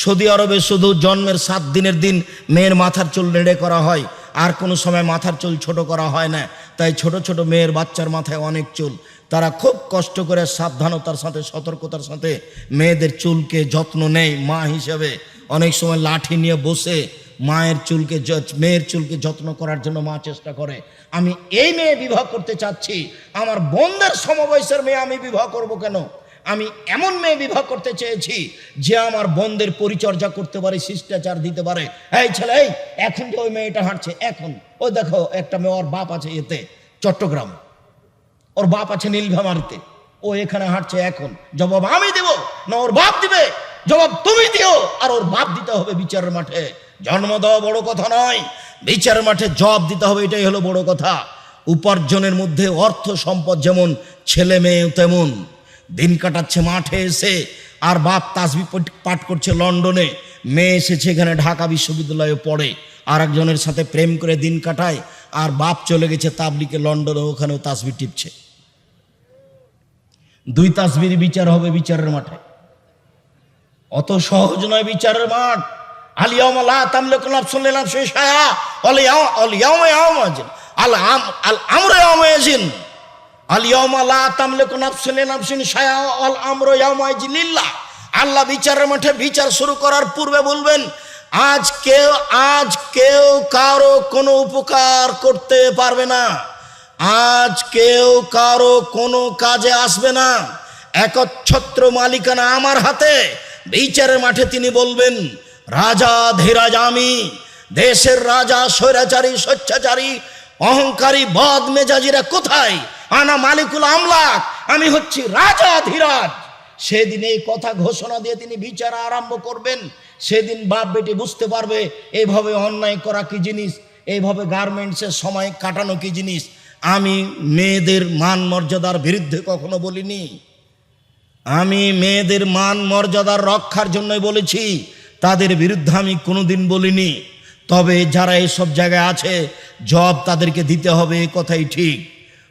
Saudi আরবে শুধু জন্মের সাত দিনের দিন মেয়ের মাথার চুল নেড়ে করা হয়, আর কোনো সময় মাথার চুল ছোট করা হয় না। তাই ছোট ছোট মেয়ের বাচ্চার মাথায় অনেক চুল। তারা খুব কষ্ট করে সাবধানতার সাথে, সতর্কতার সাথে মেয়েদের চুলকে যত্ন নেয় মা হিসেবে। অনেক সময় লাঠি নিয়ে বসে মায়ের চুলকে মেয়ের চুলকে যত্ন করার জন্য মা চেষ্টা করে। আমি এই মেয়ে বিবাহ করতে চাচ্ছি। আমার বোনদের সমবয়সের মেয়ে আমি বিবাহ করব কেন? আমি এমন মেয়ে বিবাহ করতে চেয়েছি, যে আমার বন্ধের পরিচর্যা করতে পারে, শিষ্টাচার দিতে পারে। এই ছেলে, এই, এখন যে ওই মেয়েটা হাঁটছে, এখন। ও দেখো, একটা মেয়ে, ওর বাপ আছে এতে, চট্টগ্রাম। ওর বাপ আছে নীলভামারিতে ও এখানে হাঁটছে এখন। জবাব আমি দেব, না ওর বাপ দিবে? জবাব তুমি দিও, আর ওর বাপ দিতে হবে বিচারের মাঠে। জন্ম দেওয়া বড় কথা নয়, বিচারের মাঠে জবাব দিতে হবে, এটাই হলো বড় কথা। উপার্জনের মধ্যে অর্থ সম্পদ যেমন, ছেলে মেয়ে তেমন। দিন কাটাচ্ছে মাঠে এসে, আর বাপ তাসবি পাঠ করছে লন্ডনে। মেয়ে এসেছে এখানে ঢাকা বিশ্ববিদ্যালয়ে পড়ে আর একজনের সাথে প্রেম করে দিন কাটায়, আর বাপ চলে গেছে তাবলিকে লন্ডনে, ওখানেও তাসবি টিপছে। দুই তাসবির বিচার হবে বিচারের মাঠে। অত সহজ নয় বিচারের মাঠ। আলিয়াম আল আম, আল আমরু আল আল্লাহ বিচারের মাঠে বিচার শুরু করার পূর্বে বলবেন, আজ কেউ আজ কেউ কারও কোনো উপকার করতে পারবে না। আজ কেউ কারও কোনো কাজে আসবে না। একচ্ছত্র মালিকানা আমার হাতে। বিচারের মাঠে তিনি বলবেন, রাজা ধীরাজ আমি, দেশের রাজা, স্বৈরাচারী, স্বচ্ছাচারী অহংকারী বদ মেজাজিরা কোথায়? আনা মালিকুল আমলাক, আমি হচ্ছি রাজা ধীরাজ। সেদিন এই কথা ঘোষণা দিয়ে তিনি বিচার আরম্ভ করবেন। সেদিন বাপ বেটি বুঝতে পারবে এইভাবে অন্যায় করা কি জিনিস? এইভাবে গার্মেন্টসের সময় কাটানো কি জিনিস? আমি মেয়েদের মান মর্যাদার বিরুদ্ধে কখনো বলিনি। আমি মেয়েদের মান মর্যাদার রক্ষার জন্যই বলেছি। তাদের বিরুদ্ধে আমি কোনোদিন বলিনি। তবে যারা এসব জায়গায় আছে জব তাদেরকে দিতে হবে এ কথাই ঠিক।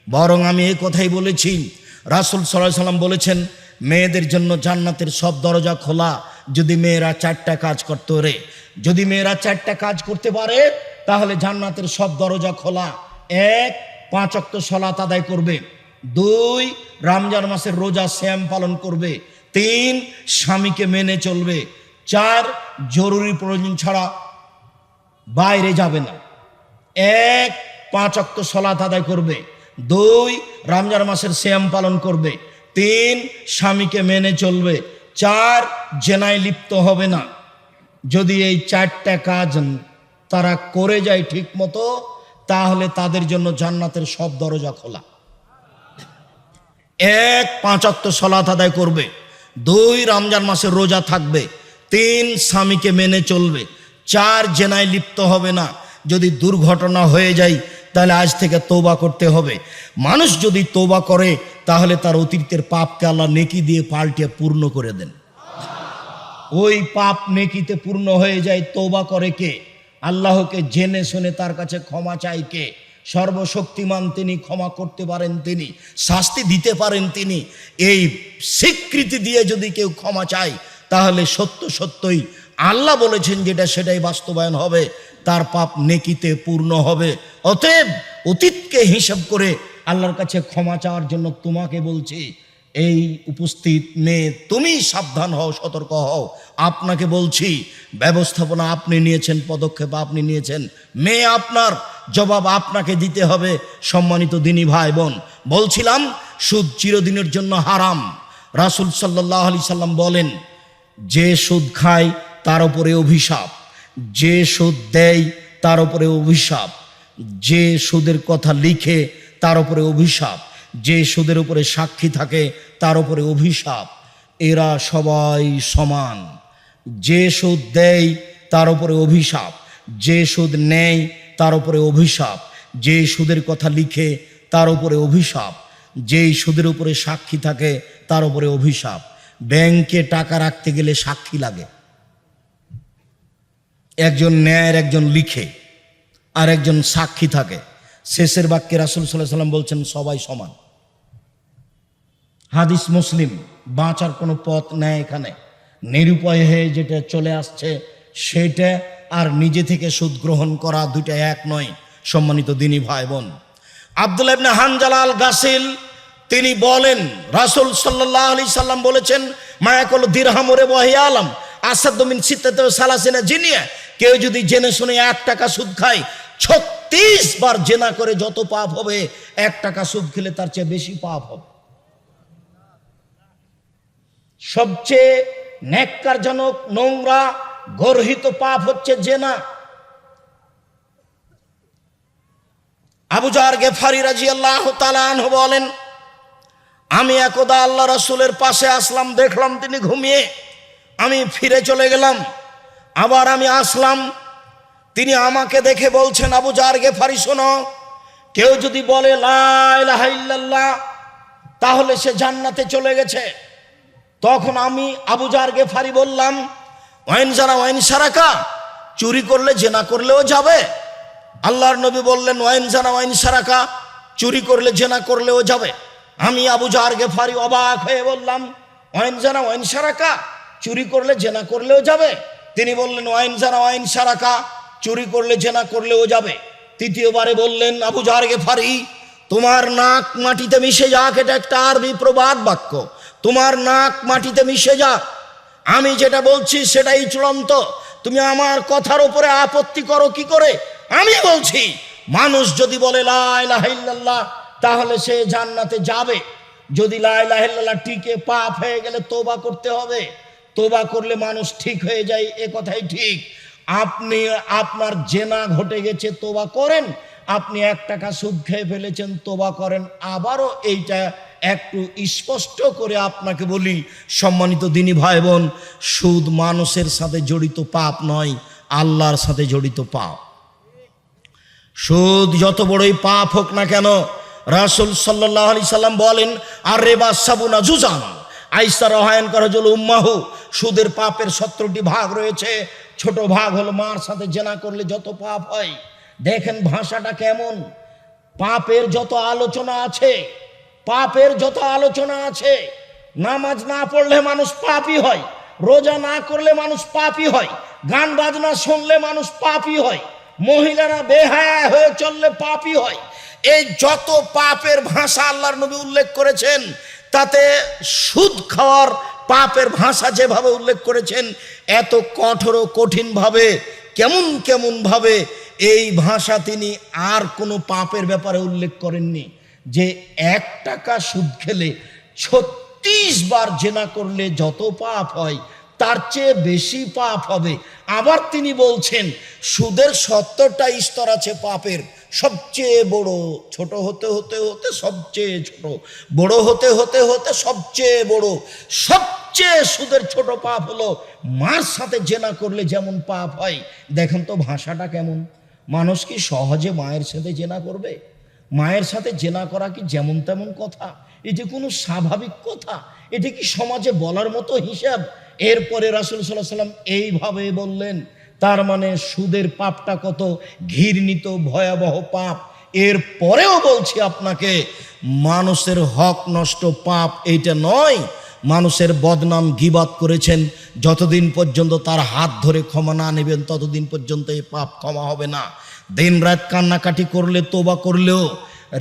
বরং আমি এ কথাই বলেছি, রাসুল সাল্লাহ সাল্লাম বলেছেন, মেয়েদের জন্য জান্নাতের সব দরজা খোলা, যদি মেয়েরা চারটা কাজ করতে রে যদি মেয়েরা চারটা কাজ করতে পারে, তাহলে জান্নাতের সব দরজা খোলা। এক, পাঁচ অক্ত সলাত আদায় করবে। দুই, রমজান মাসের রোজা শ্যাম পালন করবে। তিন, স্বামীকে মেনে চলবে। চার, জরুরি প্রয়োজন ছাড়া বাইরে যাবে না। এক, পাঁচ অক্ত সলাত আদায় করবে। দুই, রমজান মাসের শ্যাম পালন করবে। তিন, স্বামীকে মেনে চলবে। চার, জেনায় লিপ্ত হবে না। যদি এই চারটা কাজ তারা করে যায় ঠিক মতো তাহলে তাদের জন্য জান্নাতের সব দরজা খোলা। এক পাঁচাত্ত সলাত আদায় করবে। দুই, রমজান মাসের রোজা থাকবে। তিন, স্বামীকে মেনে চলবে। চার জেনায় লিপ্ত হবে না। যদি দুর্ঘটনা হয়ে যায়, তাহলে আজ থেকে তোবা করতে হবে। মানুষ যদি তোবা করে, তাহলে তার অতীতের পাপকে আল্লাহ নেকি দিয়ে পাল্টে পূর্ণ করে দেন। ওই পাপ নেকিতে পূর্ণ হয়ে যায় তোবা করে কে? আল্লাহকে জেনে শুনে তার কাছে ক্ষমা চাই কে? সর্বশক্তিমান তিনি, ক্ষমা করতে পারেন তিনি, শাস্তি দিতে পারেন তিনি। এই স্বীকৃতি দিয়ে যদি কেউ ক্ষমা চায়, তাহলে সত্য সত্যই আল্লাহ বলেছেন যেটা সেটাই বাস্তবায়ন হবে, তার পাপ নেকিতে পূর্ণ হবে। অতএব অতীতকে হিসাব করে আল্লাহর কাছে ক্ষমা চাওয়ার জন্য তোমাকে বলছি, এই উপস্থিত মেয়ে তুমি সাবধান হও, সতর্ক হও। আপনাকে বলছি, ব্যবস্থাপনা আপনি নিয়েছেন, পদক্ষেপ আপনি নিয়েছেন, মেয়ে আপনার, জবাব আপনাকে দিতে হবে, সম্মানিত দিনী ভাই বোন। বলছিলাম, সুদ চিরদিনের জন্য হারাম। রাসুল সাল্লাহ আলি সাল্লাম বলেন, যে সুদ খায় তার উপরে অভিশাপ। যে সুদ দেয়, তার উপরে অভিশাপ। যে সুদের কথা লিখে, তার উপরে অভিশাপ। যে সুদের উপরে সাক্ষী থাকে, তার উপরে অভিশাপ। এরা সবাই সমান। যে সুদ দেয়, তার উপরে অভিশাপ। যে সুদ নেয়, তার উপরে অভিশাপ। যে সুদের কথা লিখে, তার উপরে অভিশাপ। যেই সুদের উপরে সাক্ষী থাকে, তার উপরে অভিশাপ। ব্যাংকে টাকা রাখতে গেলে সাক্ষী লাগে। একজন ন্যায়ের একজন লিখে আর একজন সাক্ষী থাকে। শেষের বাক্যে রাসুল সাল্লাহ সাল্লাম বলছেন, সবাই সমান। হাদিস মুসলিম, বাঁচার কোনো পথ নেয় এখানে। নিরুপায় হয়ে যেটা চলে আসছে, সেটা আর নিজে থেকে সুদ গ্রহণ করা দুইটা এক নয়, সম্মানিত দিনী ভাই বোন আব্দুল ইবনে হানজালাল গাসিল তিনি বলেন, রাসূল সাল্লাল্লাহু আলাইহি সাল্লাম বলেছেন, মায়াকল দিরহামরে বহি আলম আসাদমিন সিত্তাতে সালাসিনা জিনিয়া কেউ যদি জেনে শুনে এক টাকা সুদ খায়, ছত্রিশ বার জেনা করে যত পাপ হবে, এক টাকা সুদ খেলে তার চেয়ে বেশি পাপ হবে। সবচেয়ে ন্যাক্কারজনক নোংরা, গর্হিত পাপ হচ্ছে জেনা। আবু জার গেফারি রাজি আল্লাহ তালাহ বলেন, আমি একদা আল্লাহ রসুলের পাশে আসলাম, দেখলাম তিনি ঘুমিয়ে, আমি ফিরে চলে গেলাম। আবার আমি আসলাম। তিনি আমাকে দেখে বলছেন, আবু জার গেফারি শোনো। কেউ যদি বলে, লা ইলাহা ইল্লাল্লাহ তাহলে সে জান্নাতে চলে গেছে। তখন আমি আবু জার গেফারি বললাম, ওয়াইন যারা ওয়াইন সারাকা। চুরি করলে জেনা করলেও যাবে। আল্লাহর নবী বললেন, ওয়াইন জানা ওয়াইন সারাকা। চুরি করলে জেনা করলেও যাবে। আমি আবু জার গেফারি অবাক হয়ে বললাম, ওয়াইন জানা ওয়াইন সারাকা। চুরি করলে জেনা করলেও যাবে। তিনি বললেন ওয়াইন জানা ওয়াইন সারাকা চুরি করলে জেনা করলেও যাবে। তৃতীয়বারে বললেন, আবু জার গেফারি, তোমার নাক মাটিতে মিশে যাক, এটা একটা আরবি প্রবাদ বাক্য। তোমার নাক মাটিতে মিশে যাক। আমি যেটা বলছি সেটাই চূড়ান্ত। তুমি আমার কথার উপরে আপত্তি করো কি করে? আমি বলছি, মানুষ যদি বলে লাইলাহিল্লাহ তাহলে সে জান্নাতে যাবে। যদি লাইলাহিল্লাহ টিকে পাপ হয়ে গেলে তোবা করতে হবে। তোবা করলে মানুষ ঠিক হয়ে যায়, এ কথাই ঠিক। আপনি, আপনার জেনা ঘটে গেছে, তোবা করেন। আপনি এক টাকা সুদ খেয়ে ফেলেছেন, তোবা করেন। আবারও এইটা একটু স্পষ্ট করে আপনাকে বলি, সম্মানিত দিনী ভাই বোন সুদ মানুষের সাথে জড়িত পাপ নয়, আল্লাহর সাথে জড়িত পাপ। সুদ যত বড়ই পাপ হোক না কেন, রাসুল সাল্লাহ আলি সাল্লাম বলেন, আর রেবা সাবুনা জুজান। আইসা রহায়ন করা জল উম্মাহু। সুদের পাপের সত্তরটি ভাগ রয়েছে। ছোট ভাগ হলো মার সাথে জেনা করলে যত পাপ হয়। দেখেন ভাষাটা কেমন? পাপের যত আলোচনা আছে, পাপের যত আলোচনা আছে, নামাজ না পড়লে মানুষ পাপই হয়, রোজা না করলে মানুষ পাপই হয়, গান বাজনা শুনলে মানুষ পাপই হয়, মহিলারা বেহায়া হয়ে চললে পাপই হয়। এই যত পাপের ভাষা আল্লাহর নবী উল্লেখ করেছেন তাতে সুদ খাওয়ার পাপের ভাষা যেভাবে উল্লেখ করেছেন, এত কঠোর ও কঠিনভাবে, কেমন কেমনভাবে এই ভাষা তিনি আর কোনো পাপের ব্যাপারে উল্লেখ করেননি যে এক টাকা সুদ খেলে ছত্রিশ বার জেনা করলে যত পাপ হয় তার চেয়ে বেশি পাপ হবে। আবার তিনি বলছেন, সুদের সত্তরটা স্তর আছে পাপের, সবচেয়ে বড়। ছোট হতে হতে হতে সবচেয়ে ছোট। বড় হতে হতে হতে সবচেয়ে বড়। সবচেয়ে সুদের ছোট পাপ হলো মার সাথে জেনা করলে যেমন পাপ হয়। দেখেন তো ভাষাটা কেমন। মানুষ কি সহজে মায়ের সাথে জেনা করবে? মায়ের সাথে জেনা করা কি যেমন তেমন কথা? এটি কোনো স্বাভাবিক কথা। এটি কি সমাজে বলার মতো হিসাব? এরপরে রাসুল সাল্লাহ সাল্লাম এইভাবে বললেন, তার মানে সুদের পাপটা কত? ঘৃণিত, ভয়াবহ পাপ। এর পরেও বলছি আপনাকে, মানুষের হক নষ্ট পাপ এইটা নয়। মানুষের বদনাম গিবাত করেছেন, যতদিন পর্যন্ত তার হাত ধরে ক্ষমা না নেবেন, ততদিন পর্যন্ত এই পাপ ক্ষমা হবে না। দিন রাত কান্নাকাটি করলে, তোবা করলেও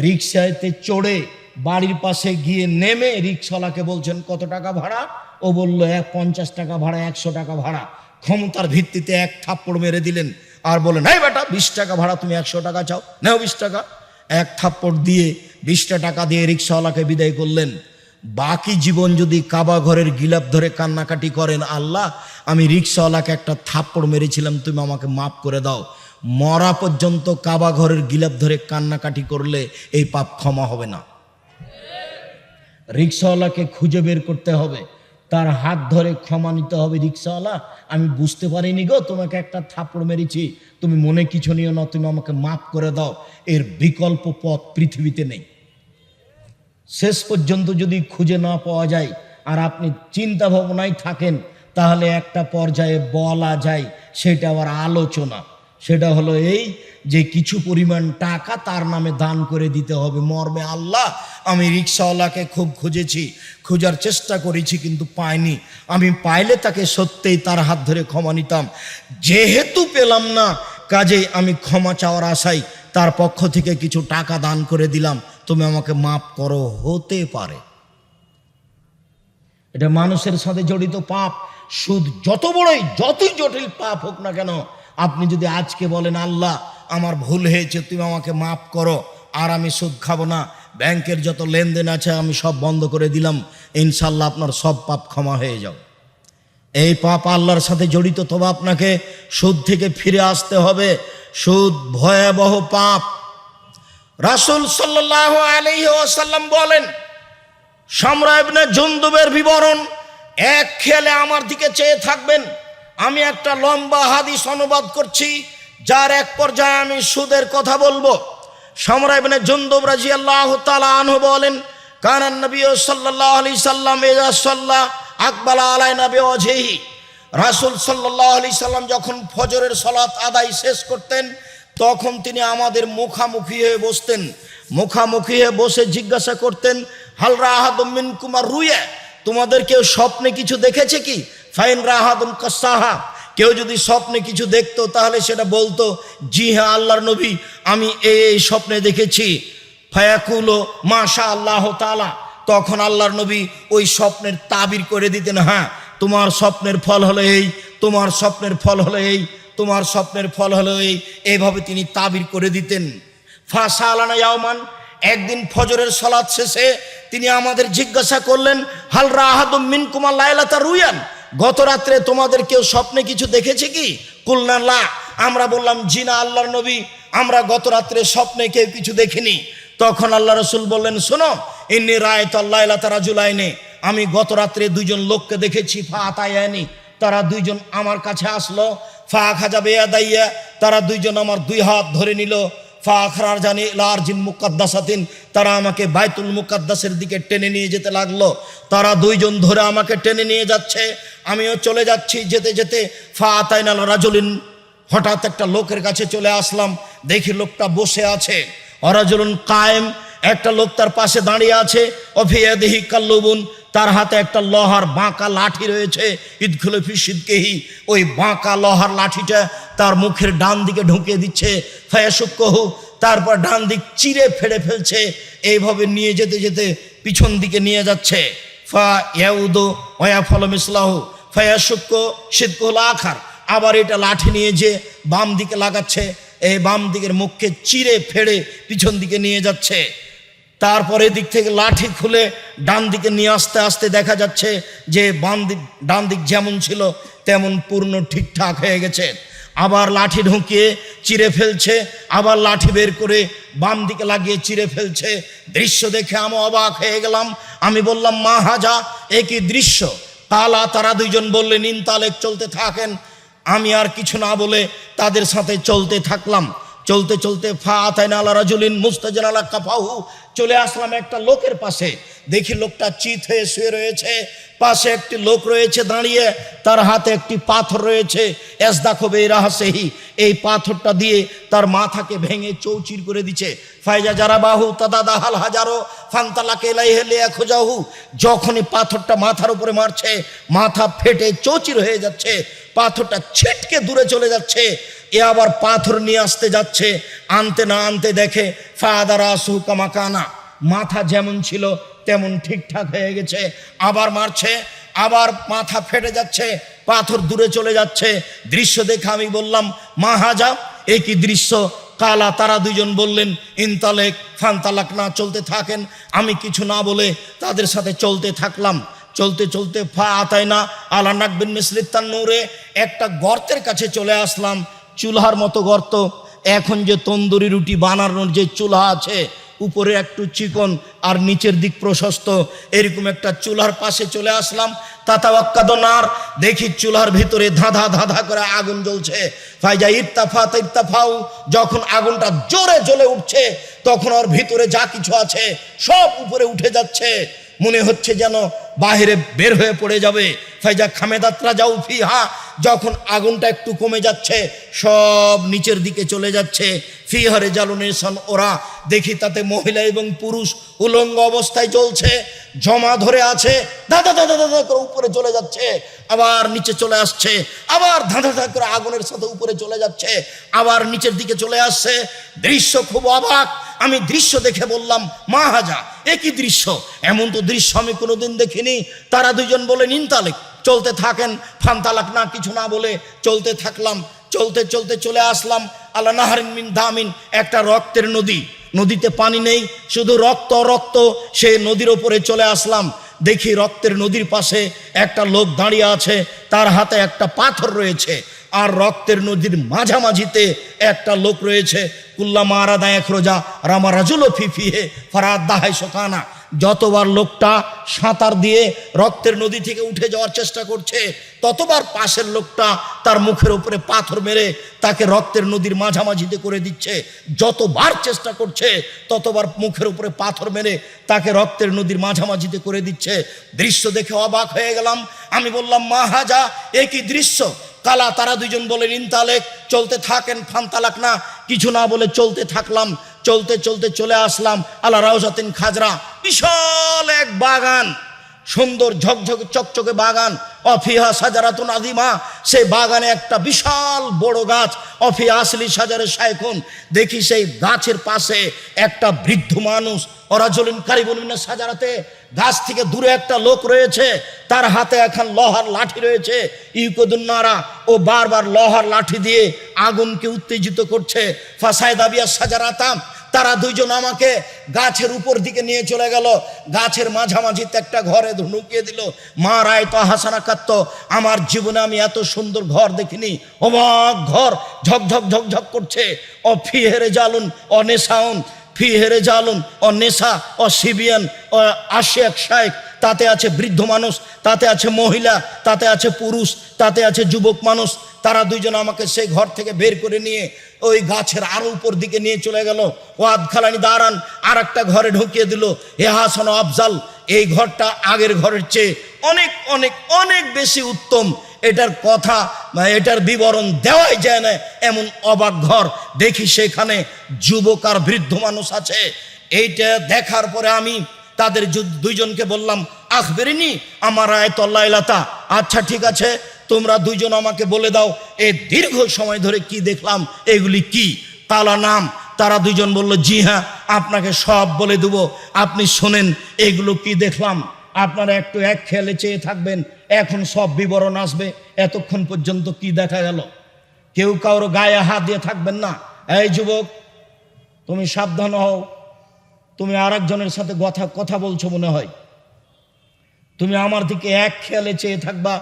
রিক্সাতে চড়ে বাড়ির পাশে গিয়ে নেমে রিক্সাওয়ালাকে বলছেন, কত টাকা ভাড়া? ও বলল, এক পঞ্চাশ টাকা ভাড়া, একশো টাকা ভাড়া। ক্ষমতার ভিত্তিতে এক থাপ্পড় মেরে দিলেন আর বলেন এই বেটা, বিশ টাকা ভাড়া, তুমি একশো টাকা চাও, নেও বিশ টাকা। এক থাপ্পড় দিয়ে বিশটা টাকা দিয়ে রিক্সাওয়ালাকে বিদায় করলেন। বাকি জীবন যদি কাবা ঘরের গিলাপ ধরে কান্নাকাটি করেন, আল্লাহ, আমি রিক্সাওয়ালাকে একটা থাপ্পড় মেরেছিলাম, তুমি আমাকে মাফ করে দাও। মরা পর্যন্ত কাবা ঘরের গিলাপ ধরে কান্নাকাটি করলে এই পাপ ক্ষমা হবে না। রিক্সাওয়ালাকে খুঁজে বের করতে হবে। তার হাত ধরে ক্ষমা নিতে হবে রিক্সাওয়ালা। আমি বুঝতে পারিনি গো, তোমাকে একটা থাপড় মেরেছি। তুমি মনে কিছু নিও না, তুমি আমাকে মাফ করে দাও। এর বিকল্প পথ পৃথিবীতে নেই। শেষ পর্যন্ত যদি খুঁজে না পাওয়া যায় আর আপনি চিন্তা ভাবনায় থাকেন, তাহলে একটা পর্যায়ে বলা যায়, সেটা আবার আলোচনা। সেটা হলো এই যে কিছু পরিমাণ টাকা তার নামে দান করে দিতে হবে। মর্মে আল্লাহ, আমি রিক্সাওয়ালাকে খুব খুঁজেছি, খোঁজার চেষ্টা করেছি কিন্তু পাইনি। আমি পাইলে তাকে সত্যিই তার হাত ধরে ক্ষমা নিতাম। যেহেতু পেলাম না, কাজেই আমি ক্ষমা চাওয়ার আশাই তার পক্ষ থেকে কিছু টাকা দান করে দিলাম। তুমি আমাকে মাফ করো, হতে পারে। এটা মানুষের সাথে জড়িত পাপ। সুদ যত বড়ই, যতই জটিল পাপ হোক না কেন আপনি যদি আজকে বলেন, আল্লাহ, আমার ভুল হয়েছে, তুমি আমাকে মাফ করো, আর আমি সুদ খাব না, ব্যাংকের যত লেনদেন আছে আমি সব বন্ধ করে দিলাম, ইনশাল্লাহ আপনার সব পাপ ক্ষমা হয়ে যাও এই পাপ আল্লাহর সাথে জড়িত, তবে আপনাকে সুদ থেকে ফিরে আসতে হবে। সুদ ভয়াবহ পাপ। রাসুল সাল্লাহ ওসাল্লাম বলেন সম্রাবনে জন্দুবের বিবরণ, এক খেলে আমার দিকে চেয়ে থাকবেন। আমি একটা লম্বা হাদিস অনুবাদ করছি, যার এক পর্যায়ে আমি সুদের কথা বলব। সম্রাবনে জন্দুব রাজি আল্লাহ তালা বলেন, কানান নবী সাল্লাহ আলি সাল্লাম এজা সাল্লাহ আকবালা আলাই নবী অজেহি রাসুল সাল্লাহ আলি সাল্লাম যখন ফজরের সলাত আদায় শেষ করতেন, তখন তিনি আমাদের মুখামুখি হয়ে বসতেন। মুখামুখি হয়ে বসে জিজ্ঞাসা করতেন হালরা আহাদমিন কুমার রুয়ে? তোমাদের কেউ স্বপ্নে কিছু দেখেছে কি? ফাইন রাহাদুম কাসাহা। কেউ যদি স্বপ্নে কিছু দেখতো, তাহলে সেটা বলতো, জি হ্যাঁ আল্লাহর নবী, আমি এই স্বপ্নে দেখেছি। ফায়াকুলো মাশা আল্লাহ তালা তখন আল্লাহর নবী ওই স্বপ্নের তাবির করে দিতেন হ্যাঁ তোমার স্বপ্নের ফল হলো এই, তোমার স্বপ্নের ফল হলো এই, তোমার স্বপ্নের ফল হলো এই। এইভাবে তিনি তাবির করে দিতেন। ফাঁসা আলানা ইয়াওমান, একদিন ফজরের সলাদ শেষে তিনি আমাদের জিজ্ঞাসা করলেন, হাল রাহাদুম মিন কুমার লাইলাতা রুয়ান? গত রাত্রে তোমাদের কেউ স্বপ্নে কিছু দেখেছে কি? কুলনা লা, আমরা বললাম, জিনা আল্লাহর নবী, আমরা গত রাত্রে স্বপ্নে কেউ কিছু দেখিনি। তখন আল্লাহ রসুল বললেন, শোনো, ইন্নি রায় তাল্লাহ তারা জুলাইনে আমি গত রাত্রে দুইজন লোককে দেখেছি, ফা আতায়ানি, তারা দুইজন আমার কাছে আসলো, ফা খাজা বেয়া দাইয়া তারা দুইজন আমার দুই হাত ধরে নিল ফা আখরার জানি লার্জিন মুকাদ্দাসাতিন, তারা আমাকে বাইতুল মুকাদ্দাসের দিকে টেনে নিয়ে যেতে লাগল। তারা দুইজন ধরে আমাকে টেনে নিয়ে যাচ্ছে। আমিও চলে যাচ্ছি যেতে যেতে। ফা আতাইনাল রাজুলিন, হঠাৎ একটা লোকের কাছে চলে আসলাম। দেখি লোকটা বসে আছে। অরাজলুন কায়েম, একটা লোক তার পাশে দাঁড়িয়ে আছে। অফিয়াদেহি কাল্লুবুন, তার হাতে একটা লোহার বাঁকা লাঠি রয়েছে। ঈদখুলে ফিসিদকেহি ওই বাঁকা লোহার লাঠিটা তার মুখের ডান দিকে ঢুকিয়ে দিচ্ছে ফায়াসুক্কহু তারপর ডান দিক চিরে ফেড়ে ফেলছে, এইভাবে নিয়ে যেতে যেতে পিছন দিকে নিয়ে যাচ্ছে। ফা ইয়াউদো ওয়া ফলম ইসলাহু ফায়াসুক্ক আখার, আবার এটা লাঠি নিয়ে যে বাম দিকে লাগাচ্ছে, এই বাম দিকের মুখকে চিরে ফেড়ে পিছন দিকে নিয়ে যাচ্ছে। তারপরে দিক থেকে লাঠি খুলে ডান দিকে নিয়ে আসতে আসতে দেখা যাচ্ছে যে বাম দিক ডান দিক যেমন ছিল, তেমন পূর্ণ ঠিকঠাক হয়ে গেছে। আবার লাঠি ঢুকিয়ে চিরে ফেলছে, আবার লাঠি বের করে বাম দিকে লাগিয়ে চিরে ফেলছে। দৃশ্য দেখে আমি অবাক হয়ে গেলাম। আমি বললাম, মা হাজা একই দৃশ্য? তালা, তারা দুইজন বললেন ইনতালেক চলতে থাকেন। আমি আর কিছু না বলে তাদের সাথে চলতে থাকলাম। চলতে চলতে ফা আতাইন আলা রাজুলিন মুস্তাজান আলা কাফাহু চলে আসলাম একটা লোকের পাশে। দেখি লোকটা চিত হয়ে শুয়ে রয়েছে। পাশে একটি লোক রয়েছে দাঁড়িয়ে, তার হাতে একটি পাথর রয়েছে। এস দাখবে রাহাসেহি এই পাথরটা দিয়ে তার মাথাকে ভেঙে চৌচির করে দিচ্ছে ফাইজা যারা বাহু তাদা দাহাল হাজারো, ফান্তালাকে এলাই হেলে খোঁজাহু যখনই পাথরটা মাথার উপরে মারছে, মাথা ফেটে চৌচির হয়ে যাচ্ছে, পাথরটা ছিটকে দূরে চলে যাচ্ছে। এ আবার পাথর নিয়ে আসতে যাচ্ছে, আনতে না আনতে দেখে ফাদারা সুকামাকানা মাথা যেমন ছিল তেমন ঠিকঠাক হয়ে গেছে, আবার মারছে, আবার মাথা ফেটে যাচ্ছে, পাথর দূরে চলে যাচ্ছে। দৃশ্য দেখে আমি বললাম মা হাজা এই কি দৃশ্য? কালা তারা দুজন বললেন, ইনতালেক, ফানতালাক না চলতে থাকেন। আমি কিছু না বলে তাদের সাথে চলতে থাকলাম। চলতে চলতে ফা আতায় না, আলা নাকবিন মিসলিত্তান নূরে একটা গর্তের কাছে চলে আসলাম। চুলহার মতো গর্ত। এখন যে তন্দুরি রুটি বানানোর যে চুলা আছে উপরে একটু চিকন আর নিচের দিক প্রশস্ত। এরকম একটা চুলার পাশে চলে আসলাম। তাতাওয়াক্কাদনার দেখি চুলার ভিতরে ধাঁধা ধাঁধা করে আগুন জ্বলছে। ফাইজা ইত্তাফা ইত্তাফাউ যখন আগুনটা জোরে জ্বলে উঠছে, তখন ওর ভিতরে যা কিছু আছে সব উপরে উঠে যাচ্ছে। মনে হচ্ছে যেন বাহিরে বের হয়ে পড়ে যাবে। ফাইজা খামেদাত্রা যাও ফি হা যখন আগুনটা একটু কমে যাচ্ছে, সব নিচের দিকে চলে যাচ্ছে। ফিহারে জালুনেশন ওরা। দেখি তাতে মহিলা এবং পুরুষ উলঙ্গ অবস্থায় চলছে জমা ধরে আছে। দাদা দাদা দাদা করে উপরে চলে যাচ্ছে, আবার নিচে চলে আসছে, আবার ধাঁধা ধা করে আগুনের সাথে উপরে চলে যাচ্ছে, আবার নিচের দিকে চলে আসছে। দৃশ্য খুব অবাক। আমি দৃশ্য দেখে বললাম, মা হাজা একই দৃশ্য? এমন তো দৃশ্য আমি কোনোদিন দেখিনি। তারা দুজন বলে নিনতালেক চলতে থাকেন, ফান্তালাক না, কিছু না বলে চলতে থাকলাম, চলতে চলতে চলে আসলাম আল্লাহ নাহারিন মিন দামিন, একটা রক্তের নদী, নদীতে পানি নেই, শুধু রক্ত রক্ত সে নদীর ওপরে চলে আসলাম, দেখি রক্তের নদীর পাশে একটা লোক দাঁড়িয়ে আছে, তার হাতে একটা পাথর রয়েছে, আর রক্তের নদীর মাঝামাঝিতে একটা লোক রয়েছে, কুল্লা মারা দায় রোজা, রামা রাজুল ফিফিহে ফারাদ দাহাই শোকানা যতবার লোকটা সাঁতার দিয়ে রক্তের নদী থেকে উঠে যাওয়ার চেষ্টা করছে, ততবার পাশের লোকটা তার মুখের উপরে পাথর মেরে তাকে রক্তের নদীর মাঝামাঝিতে করে দিচ্ছে। যতবার চেষ্টা করছে, ততবার মুখের উপরে পাথর মেরে তাকে রক্তের নদীর মাঝামাঝিতে করে দিচ্ছে। দৃশ্য দেখে অবাক হয়ে গেলাম। আমি বললাম, মা হাজা, এ কি দৃশ্য? কালা, তারা দুজন বলেন ইনতালেক চলতে থাকেন ফান্তালাক না। কিছু না বলে চলতে থাকলাম। চলতে চলতে চলে আসলাম আল্লাহ রাউজাতিন খাজরা। বিশাল এক বাগান, সুন্দর ঝকঝকে চকচকে বাগান, অফিহা সাজারাতুন আদিমা সেই বাগানে একটা বিশাল বড় গাছ অফিয়া আসলি সাজারে সাইকুন দেখি সেই গাছের পাশে একটা বৃদ্ধ মানুষ ওরা চলেন কারিবলিনা সাজারাতে। গাছ থেকে দূরে একটা লোক রয়েছে, তার হাতে এখন লোহার লাঠি রয়েছে। ইউকদুন্নারা ও বারবার লোহার লাঠি দিয়ে আগুনকে উত্তেজিত করছে। ফাঁসায় দাবিয়া সাজারাতাম তারা দুইজন আমাকে গাছের উপর দিকে নিয়ে চলে গেল। গাছের মাঝামাঝিতে একটা ঘরে ঢুকিয়ে দিল। মা রায় তো হাসানা কাত্ত আমার জীবনে আমি এত সুন্দর ঘর দেখিনি। অবাক ঘর, ঝকঝক ঝকঝক করছে। ও ফিহেরে জালুন ও নেশাউন ফি হেরে জালুন ও নেশা ও সিবিয়ান ও আশেক শায়েক তাতে আছে বৃদ্ধ মানুষ, তাতে আছে মহিলা, তাতে আছে পুরুষ, তাতে আছে যুবক মানুষ। তারা দুইজন আমাকে সেই ঘর থেকে বের করে নিয়ে ওই গাছের আরও উপর দিকে নিয়ে চলে গেল। ও আধখালানি দাঁড়ান আর একটা ঘরে ঢুকিয়ে দিল। এ হাসান আফজাল, এই ঘরটা আগের ঘরের চেয়ে অনেক অনেক অনেক বেশি উত্তম। এটার কথা, এটার বিবরণ দেওয়াই যায় না, এমন অবাক ঘর। দেখি সেখানে যুবক আর বৃদ্ধ মানুষ আছে। এইটা দেখার পরে আমি তাদের দুইজনকে বললাম, আখবেরিনি, আমার আয়তল্লাইলাতা আচ্ছা ঠিক আছে। তোমরা দুইজন আমাকে বলে দাও, এ দীর্ঘ সময় ধরে কি দেখলাম, এগুলি কি? তালা নাম। তারা দুইজন বলল, জি হ্যাঁ আপনাকে সব বলে দেব। আপনি শোনেন, এগুলো কি দেখলাম? আপনারা একটু এক খেয়ালে চেয়ে থাকবেন, এখন সব বিবরণ আসবে। এতক্ষণ পর্যন্ত কি দেখা গেল? কেউ কারও গায়ে হাত দিয়ে থাকবেন না? এই যুবক, তুমি সাবধান হও। তুমি আর একজনের সাথে কথা কথা বলছো মনে হয়। তুমি আমার দিকে এক খেয়ালে চেয়ে থাকবা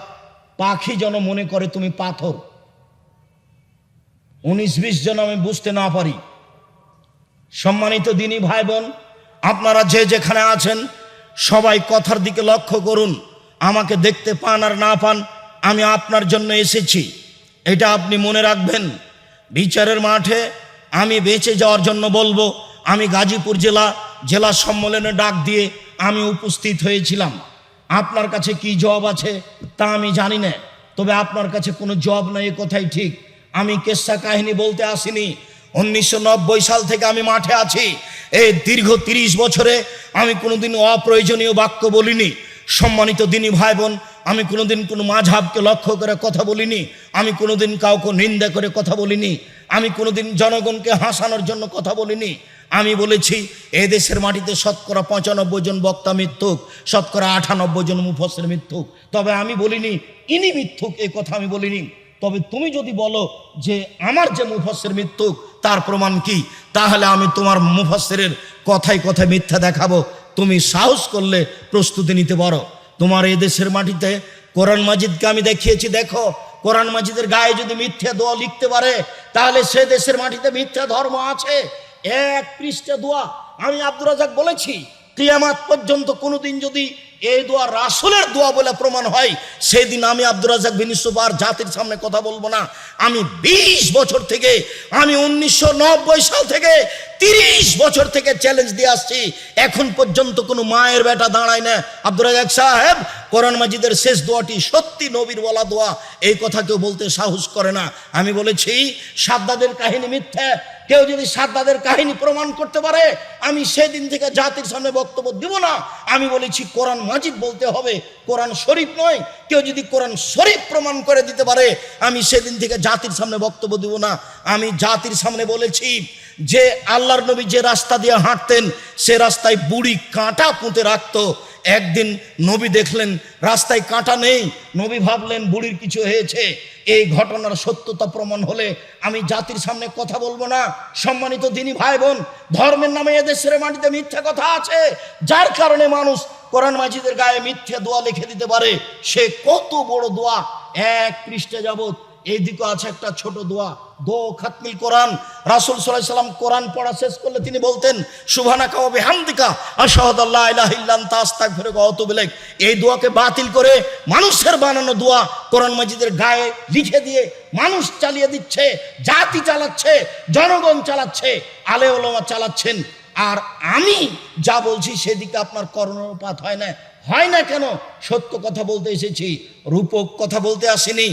পাখি যেন মনে করে তুমি পাথর। উনিশ বিশ জন আমি বুঝতে না পারি। সম্মানিত দিনী ভাই বোন আপনারা যে যেখানে আছেন, সবাই কথার দিকে লক্ষ্য করুন। আমাকে দেখতে পান আর না পান, আমি আপনার জন্য এসেছি। এটা আপনি মনে রাখবেন। বিচারের মাঠে আমি বেঁচে যাওয়ার জন্য বলব, আমি গাজীপুর জেলা জেলা সম্মেলনে ডাক দিয়ে আমি উপস্থিত হয়েছিলাম। আপনার কাছে কি জব আছে তা আমি জানি না। তবে আপনার কাছে কোনো জব নাই এ কথাই ঠিক। আমি কেসা কাহিনী বলতে আসিনি। উনিশশো নব্বই সাল থেকে আমি মাঠে আছি। এই দীর্ঘ তিরিশ বছরে আমি কোনোদিন অপ্রয়োজনীয় বাক্য বলিনি। সম্মানিত দিনী ভাই বোন আমি কোনোদিন কোনো মাঝাবকে লক্ষ্য করে কথা বলিনি। আমি কোনোদিন কাউকে নিন্দা করে কথা বলিনি। আমি কোনোদিন জনগণকে হাসানোর জন্য কথা বলিনি। আমি বলেছি, এ দেশের মাটিতে শতকরা পঁচানব্বই জন বক্তা মিথ্যুক শতকরা আটানব্বই জন মুফসের মিথ্যুক তবে আমি বলিনি, ইনি মিথ্যুক এই কথা আমি বলিনি। তবে তুমি যদি বলো যে আমার যে মুফসের মৃত্যু তার প্রমাণ কি? তাহলে আমি তোমার মুফসের কথায় কথায় মিথ্যা দেখাবো। তুমি সাহস করলে প্রস্তুতি নিতে পারো। তোমার এই দেশের মাটিতে কোরআন মাজিদকে আমি দেখিয়েছি, দেখো। কোরআন মাজিদের গায়ে যদি মিথ্যা দোয়া লিখতে পারে, তাহলে সে দেশের মাটিতে মিথ্যা ধর্ম আছে। এক পৃষ্ঠে দোয়া। আমি আব্দুর রাজাক বলেছি, কিয়ামাত পর্যন্ত কোনোদিন যদি এই দোয়া রাসুলের দোয়া বলে প্রমাণ হয়, সেদিন আমি আব্দুর রাজাক বিন জাতির সামনে কথা বলব না। আমি ২০ বছর থেকে, আমি উনিশশো নব্বই সাল থেকে তিরিশ বছর থেকে চ্যালেঞ্জ দিয়ে আসছি। এখন পর্যন্ত কোনো মায়ের বেটা দাঁড়ায় না। আব্দুর রাজাক সাহেব, কোরআন মাজিদের শেষ দোয়াটি সত্যি নবীর বলা দোয়া। এই কথা কেউ বলতে সাহস করে না। আমি বলেছি, সাদ্দাদের কাহিনী মিথ্যা কেউ যদি সাদ্দাদের কাহিনী প্রমাণ করতে পারে, আমি সেদিন থেকে জাতির সামনে বক্তব্য দিব না। আমি বলেছি, কোরআন মাজিদ বলতে হবে, কোরআন শরীফ নয়। কেউ যদি কোরআন শরীফ প্রমাণ করে দিতে পারে, আমি সেদিন থেকে জাতির সামনে বক্তব্য দিব না। আমি জাতির সামনে বলেছি যে, আল্লাহর নবী যে রাস্তা দিয়ে হাঁটতেন, সে রাস্তায় বুড়ি কাঁটা পুঁতে রাখতো। একদিন নবী দেখলেন, রাস্তায় কাঁটা নেই। নবী ভাবলেন, বুড়ির কিছু হয়েছে। এই ঘটনার সত্যতা প্রমাণ হলে আমি জাতির সামনে কথা বলব না। সম্মানিত দিনী ভাই বোন ধর্মের নামে এদেশের মাটিতে মিথ্যা কথা আছে। যার কারণে মানুষ কোরআন মাজিদের গায়ে মিথ্যা দোয়া লিখে দিতে পারে। সে কত বড় দোয়া। এক পৃষ্ঠে যাবত এইদিকে আছে একটা ছোট দোয়া। দো খাতমিল কোরআন। রাসুল সাল্লাহ সাল্লাম কোরআন পড়া শেষ করলে তিনি বলতেন সুবহানা কাওয়াবে হামদিকা আশাহদাল্লাহ ইল্লান তাস্তাক অত বেলেগ এই দোয়াকে বাতিল করে মানুষের বানানো দোয়া কোরআন মাজিদের গায়ে লিখে দিয়ে মানুষ চালিয়ে দিচ্ছে, জাতি চালাচ্ছে, জনগণ চালাচ্ছে, আলে ওলমা চালাচ্ছেন। আর আমি যা বলছি সেদিকে আপনার কর্ণপাত হয় না। হয় না কেন? সত্য কথা বলতে এসেছি, রূপক কথা বলতে আসিনি।